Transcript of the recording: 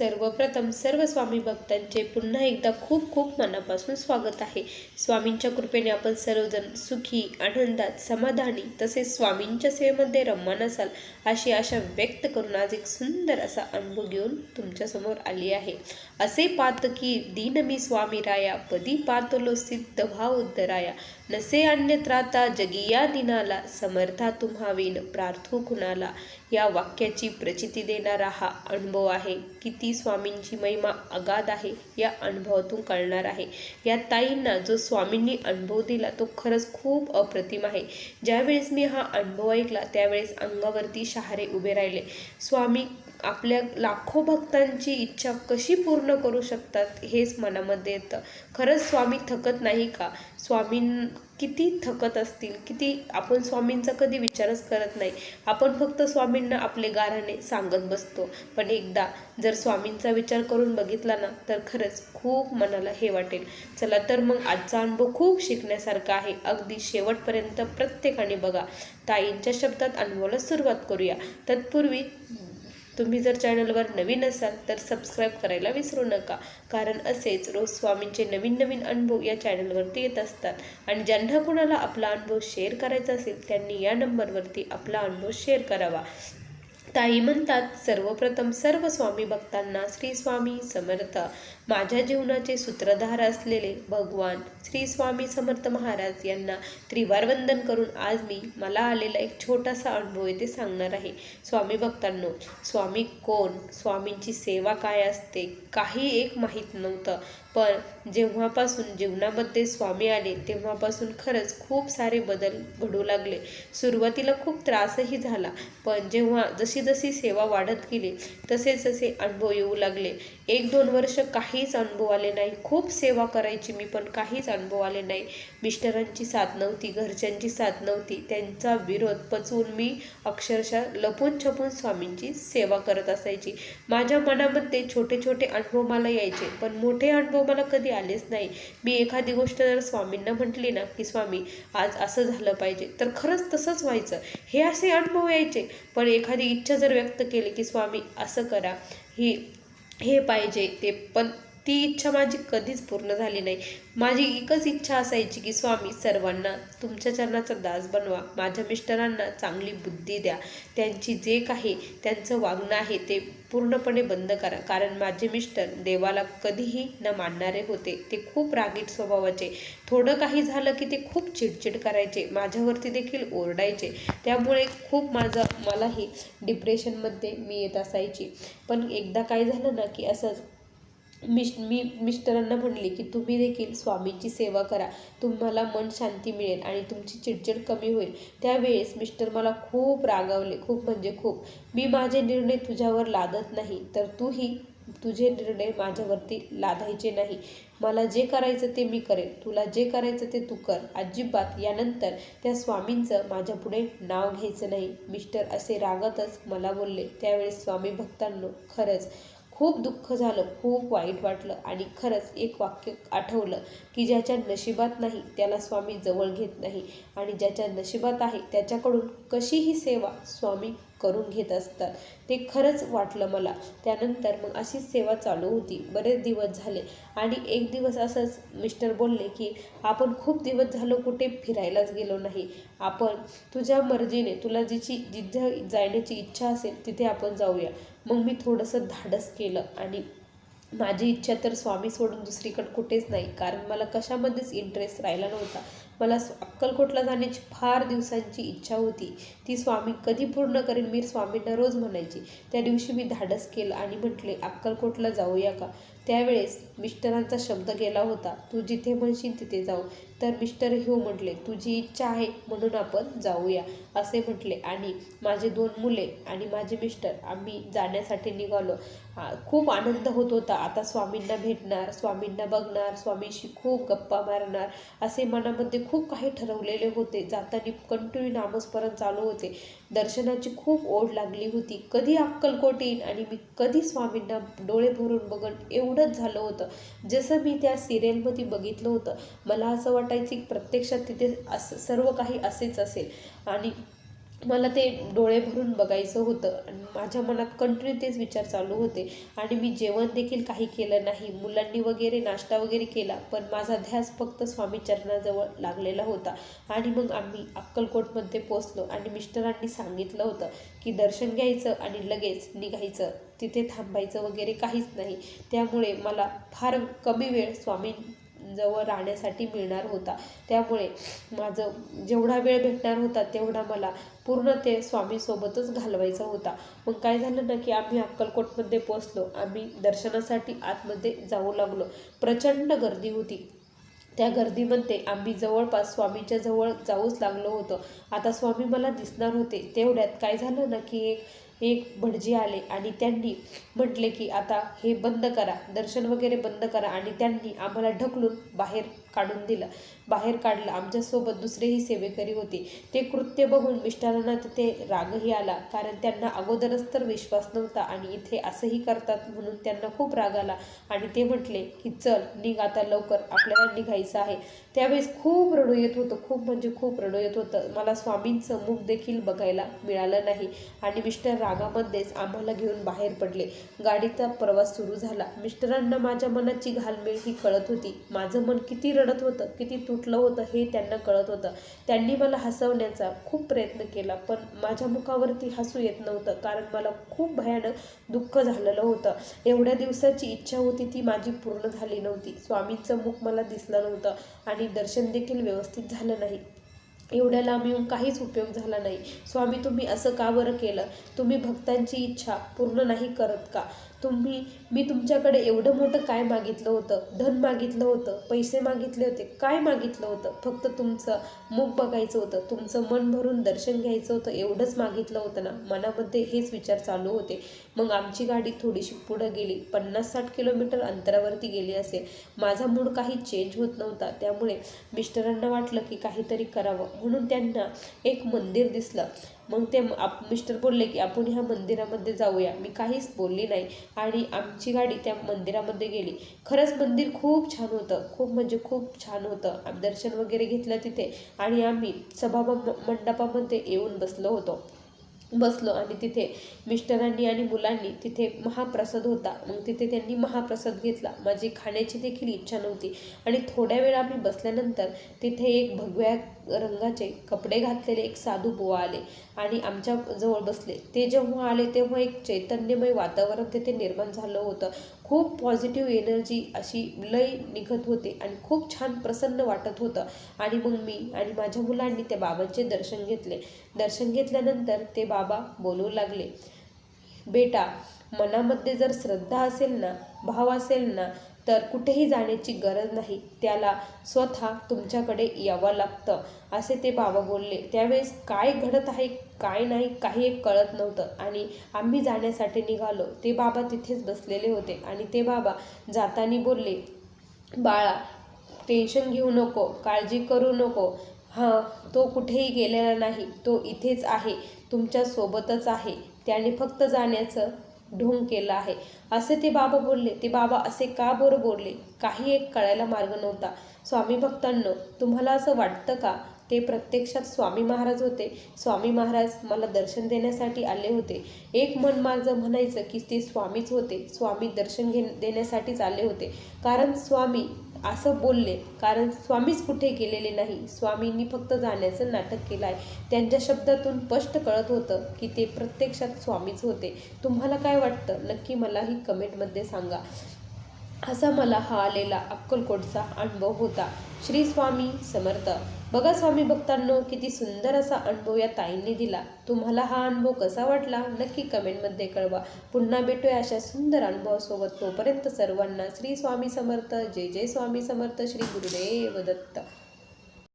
सर्वप्रथम सर्व स्वामी भक्तांचे पुन्हा एकदा खूप खूप मनापासून स्वागत आहे. स्वामींच्या कृपेने आपण सर्वजण सुखी आनंदात समाधानी तसेच स्वामींच्या सेवेमध्ये रममान असाल अशी आशा व्यक्त करून आज एक सुंदर असा अनुभव घेऊन तुमच्यासमोर आली आहे. असे पात की दीन मी स्वामी राया पदी पातलो सिद्ध भाव उद्धराया नसे अन्यत्राता जगिया दिनाला समर्था तुम्हावीन प्रार्थू कुणाला या वाक्याची प्रचिती देणारा हा अनुभव आहे. किती स्वामींची महिमा अगाध आहे या अनुभवातून कळणार आहे. या ताईंना जो स्वामींनी अनुभव दिला तो खरंच खूप अप्रतिम आहे. ज्यावेळेस मी हा अनुभव ऐकला त्यावेळेस अंगावरती शहारे उभे राहिले. स्वामी आपल्या लाखो भक्तांची इच्छा कशी पूर्ण करू शकतात हेच मनामध्ये येतं. खरंच स्वामी थकत नाही का? स्वामीं किती थकत असतील? किती आपण स्वामींचा कधी विचारच करत नाही. आपण फक्त स्वामींना आपले गाराने सांगत बसतो. पण एकदा जर स्वामींचा विचार करून बघितला ना तर खरंच खूप मनाला हे वाटेल. चला तर मग आजचा अनुभव खूप शिकण्यासारखा आहे. अगदी शेवटपर्यंत प्रत्येकाने बघा. ताईंच्या शब्दात अनुभवाला सुरुवात करूया. तत्पूर्वी तुम्ही जर चॅनलवर नवीन असाल तर सबस्क्राईब करायला विसरू नका. कारण असेच रोज स्वामींचे नवीन नवीन अनुभव या चॅनलवरती येत असतात. आणि ज्यांना कुणाला आपला अनुभव शेअर करायचा असेल त्यांनी या नंबरवरती आपला अनुभव शेअर करावा. ताई म्हणतात सर्वप्रथम सर्व स्वामी भक्तांना श्री स्वामी समर्थ. माझ्या जीवनाचे सूत्रधार असलेले भगवान श्री स्वामी समर्थ महाराज यांना त्रिवार वंदन करून आज मी मला आलेला एक छोटासा अनुभव येथे सांगणार आहे. स्वामी भक्तांनो स्वामी कोण? स्वामींची सेवा काय असते? काही एक माहीत नव्हतं. पण जेव्हापासून जीवनामध्ये स्वामी आले तेव्हापासून खरंच खूप सारे बदल घडू लागले. सुरुवातीला खूप त्रासही झाला. पण जेव्हा जशी जशी सेवा वाढत गेली तसे जसे अनुभव येऊ लागले. एक दोन वर्ष काहीच अनुभव आले नाही. खूप सेवा करायची मी पण काहीच अनुभव आले नाही. मिस्टरांची साथ नव्हती घरच्यांची साथ नव्हती. त्यांचा विरोध पचवून मी अक्षरशः लपून छपून स्वामींची सेवा करत असायची. माझ्या मनामध्ये छोटे छोटे अनुभव मला यायचे पण मोठे अनुभव मला कधी आलेच नाही. मी एखादी गोष्ट जर स्वामींना म्हटली ना की स्वामी आज असं झालं पाहिजे तर खरंच तसंच व्हायचं. हे असे अनुभव यायचे. पण एखादी इच्छा जर व्यक्त केली की स्वामी असं करा ही हे पाहिजे ते पण ती इच्छा माझी कधीच पूर्ण झाली नाही. माझी एकच इच्छा असायची की स्वामी सर्वांना तुमच्या चरणाचा दास बनवा. माझ्या मिस्टरांना चांगली बुद्धी द्या. त्यांची जे काही त्यांचं वागणं आहे ते पूर्णपणे बंद करा. कारण माझे मिस्टर देवाला कधीही न मानणारे होते. ते खूप रागीट स्वभावाचे. थोडं काही झालं की ते खूप चिडचिड करायचे. माझ्यावरती देखील ओरडायचे. त्यामुळे खूप माझं मलाही डिप्रेशनमध्ये मी येत असायची. पण एकदा काय झालं ना की असंच मिश मी मिस्टरांना म्हणले की तुम्ही देखील स्वामींची सेवा करा. तुम्हाला मन शांती मिळेल आणि तुमची चिडचिड कमी होईल. त्यावेळेस मिस्टर मला खूप रागावले. खूप म्हणजे खूप. मी माझे निर्णय तुझ्यावर लादत नाही तर तूही तुझे निर्णय माझ्यावरती लादायचे नाही. मला जे करायचं ते मी करेन. तुला जे करायचं ते तू कर. अजिबात. यानंतर त्या स्वामींचं माझ्यापुढे नाव घ्यायचं नाही. मिस्टर असे रागतच मला बोलले. त्यावेळेस स्वामी भक्तांनो खरंच खूप दुःख झालं खूप वाईट वाटलं आणि खरंच एक वाक्य आठवलं की ज्याच्या नशिबात नाही त्याला स्वामी जवळ घेत नाही आणि ज्याच्या नशिबात आहे त्याच्याकडून कशीही सेवा स्वामी करून घेत असतात. ते खरंच वाटलं मला. त्यानंतर मग अशीच सेवा चालू होती. बरेच दिवस झाले आणि एक दिवस असंच मिस्टर बोलले की आपण खूप दिवस झालो कुठे फिरायलाच गेलो नाही. आपण तुझ्या मर्जीने तुला जिची जिथं जाण्याची इच्छा असेल तिथे आपण जाऊया. मग मी थोडंसं धाडस केलं आणि माझी इच्छा तर स्वामी सोडून दुसरीकडे कुठेच नाही. कारण मला कशामध्येच इंटरेस्ट राहिला नव्हता. मला अक्कलकोटला जाण्याची फार दिवसांची इच्छा होती. ती स्वामी कधी पूर्ण करेन मी स्वामींना रोज म्हणायची. त्या दिवशी मी धाडस केलं आणि म्हटले अक्कलकोटला जाऊया का? त्यावेळेस मिस्टरांचा शब्द गेला होता तू जिथे म्हणशील तिथे जाऊ. तर मिस्टर ह्यू म्हटले तुझी इच्छा आहे म्हणून आपण जाऊया असे म्हटले. आणि माझे दोन मुले आणि माझे मिस्टर आम्ही जाण्यासाठी निघालो. खूप आनंद होत होता. आता स्वामींना भेटणार स्वामींना बघणार स्वामींशी खूप गप्पा मारणार असे मनामध्ये खूप काही ठरवलेले होते. जाताना कंटिन्यू नामस्मरण चालू होते. दर्शनाची खूप ओढ लागली होती. कधी अक्कलकोट येईन आणि मी कधी स्वामींना डोळे भरून बघन एवढंच झालं होतं. जसं मी त्या सिरियलमध्ये बघितलं होतं मला असं वाटायचं की प्रत्यक्षात तिथे असं सर्व काही असेच असेल. आणि मला ते डोळे भरून बघायचं होतं आणि माझ्या मनात कंटिन्यू तेच विचार चालू होते. आणि मी जेवण देखील काही केलं नाही. मुलांनी वगैरे नाश्ता वगैरे केला पण माझा ध्यास फक्त स्वामी चरणाजवळ लागलेला होता. आणि मग आम्ही अक्कलकोटमध्ये पोचलो आणि मिस्टरांनी सांगितलं होतं की दर्शन घ्यायचं आणि लगेच निघायचं. तिथे थांबायचं वगैरे काहीच नाही. त्यामुळे मला फार कमी वेळ स्वामी जवळ राहण्यासाठी मिळणार होता. त्यामुळे माझं जेवढा वेळ भेटणार होता तेवढा मला पूर्ण ते स्वामीसोबतच घालवायचा होता. मग काय झालं ना की आम्ही अक्कलकोटमध्ये पोचलो आम्ही दर्शनासाठी आतमध्ये जाऊ लागलो. प्रचंड गर्दी होती. त्या गर्दीमध्ये आम्ही जवळपास स्वामीच्या जवळ जाऊच लागलो होतो. आता स्वामी मला दिसणार होते. तेवढ्यात काय झालं ना की एक एक भटजी आले आणि त्यांनी म्हटले की आता हे बंद करा दर्शन वगैरे बंद करा. आणि त्यांनी आम्हाला ढकलून बाहेर काढून दिलं. बाहेर काढलं. आमच्यासोबत दुसरेही सेवेकरी होते. ते कृत्य बघून मिस्टरांना तिथे रागही आला. कारण त्यांना अगोदरच तर विश्वास नव्हता आणि इथे असंही करतात म्हणून त्यांना खूप राग आला. आणि ते म्हटले की चल निघ आता लवकर. आपल्याला निघायचं आहे. त्यावेळेस खूप रडू येत होतं. खूप म्हणजे खूप रडू येत होतं. मला स्वामींचं मुख देखील बघायला मिळालं नाही. आणि मिस्टर रागामध्येच आम्हाला घेऊन बाहेर पडले. गाडीचा प्रवास सुरू झाला. मिस्टरांना माझ्या मनाची घालमेल ही कळत होती. माझं मन किती रडत होतं किती तुटलं होतं हे त्यांना कळत होतं. त्यांनी मला हसवण्याचा खूप प्रयत्न केला पण माझ्या मुखावरती हसू येत नव्हतं कारण मला खूप भयानक दुःख झालेलं होतं. एवढ्या दिवसाची इच्छा होती ती माझी पूर्ण झाली नव्हती. स्वामींचं मुख मला दिसलं नव्हतं आणि दर्शन देखील व्यवस्थित झालं नाही. एवढ्या लांब येऊन काहीच उपयोग झाला नाही. स्वामी तुम्ही असं का बरं केलं? तुम्ही भक्तांची इच्छा पूर्ण नाही करत का? तुम्ही मी तुमच्याकडे एवढं मोठं काय मागितलं होतं? धन मागितलं होतं? पैसे मागितले होते? काय मागितलं होतं? फक्त तुमचं मुख बघायचं होतं. तुमचं मन भरून दर्शन घ्यायचं होतं. एवढंच मागितलं होतं ना? मनामध्ये हेच विचार चालू होते. मग आमची गाडी थोडीशी पुढं गेली. पन्नास साठ किलोमीटर अंतरावरती गेली असेल. माझा मूड काही चेंज होत नव्हता. त्यामुळे मिस्टरांना वाटलं की काहीतरी करावं. म्हणून त्यांना एक मंदिर दिसलं. मग ते आप मिस्टर बोलले की आपण ह्या मंदिरामध्ये जाऊया. मी काहीच बोलली नाही. आणि आमची गाडी त्या मंदिरामध्ये गेली. खरंच मंदिर खूप छान होतं. खूप म्हणजे खूप छान होतं. दर्शन वगैरे घेतलं तिथे. आणि आम्ही सभा मंडपामध्ये येऊन बसलो होतो. बसलो आणि तिथे मिस्टरांनी आणि मुलांनी तिथे महाप्रसाद होता. मग तिथे त्यांनी महाप्रसाद घेतला. माझी खाण्याची देखील इच्छा नव्हती. आणि थोड्या वेळ आम्ही बसल्यानंतर तिथे एक भगव्या रंगाचे कपडे घातलेले एक साधू बुवा आले आणि आमच्या जवळ बसले. ते जेव्हा आले तेव्हा एक चैतन्यमय वातावरण तिथे निर्माण झालं होतं. खूप पॉझिटिव्ह एनर्जी अशी लय निघत होते आणि खूप छान प्रसन्न वाटत होतं. आणि मग मी आणि माझ्या मुलांनी त्या बाबांचे दर्शन घेतले. दर्शन घेतल्यानंतर ते बाबा बोलू लागले बेटा मनामध्ये जर श्रद्धा असेल ना भाव असेल ना तर कुठेही जाण्याची गरज नाही. त्याला स्वतः तुमच्याकडे यावं लागतं असे ते बाबा बोलले. त्यावेळेस काय घडत आहे काय नाही काही एक कळत नव्हतं आणि आम्ही जाण्यासाठी निघालो. ते बाबा तिथेच बसलेले होते आणि ते बाबा जाताना बोलले बाळा टेन्शन घेऊ नको काळजी करू नको. हां तो कुठेही गेलेला नाही तो इथेच आहे तुमच्यासोबतच आहे. त्याने फक्त जाण्याचं ढोंग केला आहे. असे ते बाबा बोलले. ते बाबा असे का बरं बोलले? काही एक कळायला मार्ग नव्हता. स्वामी भक्तांनो तुम्हाला असं वाटतं का? ते प्रत्यक्षात स्वामी महाराज होते. स्वामी महाराज मला दर्शन देण्यासाठी आले होते. एक मन माझं म्हणायचं की ते स्वामीच होते. स्वामी दर्शन घे देण्यासाठीच आले होते. कारण स्वामी असं बोलले. कारण स्वामीच कुठे गेलेले नाही. स्वामींनी फक्त जाण्याचं नाटक केलं आहे त्यांच्या शब्दातून स्पष्ट कळत होतं की ते प्रत्यक्षात स्वामीच होते. तुम्हाला काय वाटतं? नक्की मलाही कमेंटमध्ये सांगा. असा मला हा आलेला अक्कलकोटचा अनुभव होता. श्री स्वामी समर्थ. बघा स्वामी भक्तांनो किती सुंदर असा अनुभव या ताईंनी दिला. तुम्हाला हा अनुभव कसा वाटला? नक्की कमेंटमध्ये कळवा. पुन्हा भेटूया अशा सुंदर अनुभवासोबत. तोपर्यंत सर्वांना श्री स्वामी समर्थ. जय जय स्वामी समर्थ. श्री गुरुदेव दत्त.